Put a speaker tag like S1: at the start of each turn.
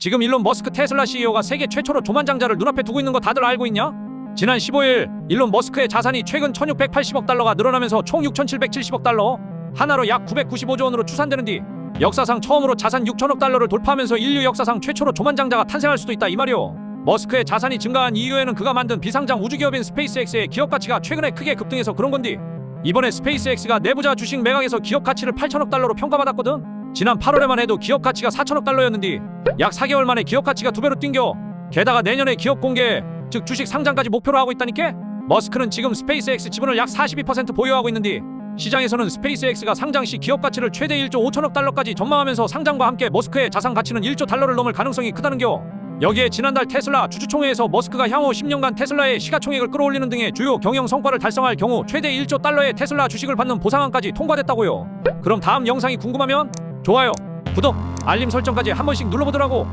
S1: 지금 일론 머스크 테슬라 CEO가 세계 최초로 조만장자를 눈앞에 두고 있는 거 다들 알고 있냐? 지난 15일 일론 머스크의 자산이 최근 1680억 달러가 늘어나면서 총 6770억 달러 하나로 약 995조 원으로 추산되는 뒤 역사상 처음으로 자산 6천억 달러를 돌파하면서 인류 역사상 최초로 조만장자가 탄생할 수도 있다 이 말이오. 머스크의 자산이 증가한 이유에는 그가 만든 비상장 우주기업인 스페이스X의 기업 가치가 최근에 크게 급등해서 그런 건디. 이번에 스페이스X가 내부자 주식 매각에서 기업 가치를 8천억 달러로 평가받았거든. 지난 8월에만 해도 기업 가치가 4천억 달러였는데 약 4개월 만에 기업 가치가 두 배로 뛴겨. 게다가 내년에 기업 공개, 즉 주식 상장까지 목표로 하고 있다니까. 머스크는 지금 스페이스X 지분을 약 42% 보유하고 있는데 시장에서는 스페이스X가 상장 시 기업 가치를 최대 1조 5천억 달러까지 전망하면서 상장과 함께 머스크의 자산 가치는 1조 달러를 넘을 가능성이 크다는겨. 여기에 지난달 테슬라 주주총회에서 머스크가 향후 10년간 테슬라의 시가총액을 끌어올리는 등의 주요 경영 성과를 달성할 경우 최대 1조 달러의 테슬라 주식을 받는 보상안까지 통과됐다고요. 그럼 다음 영상이 궁금하면 좋아요, 구독, 알림 설정까지 한 번씩 눌러보더라고.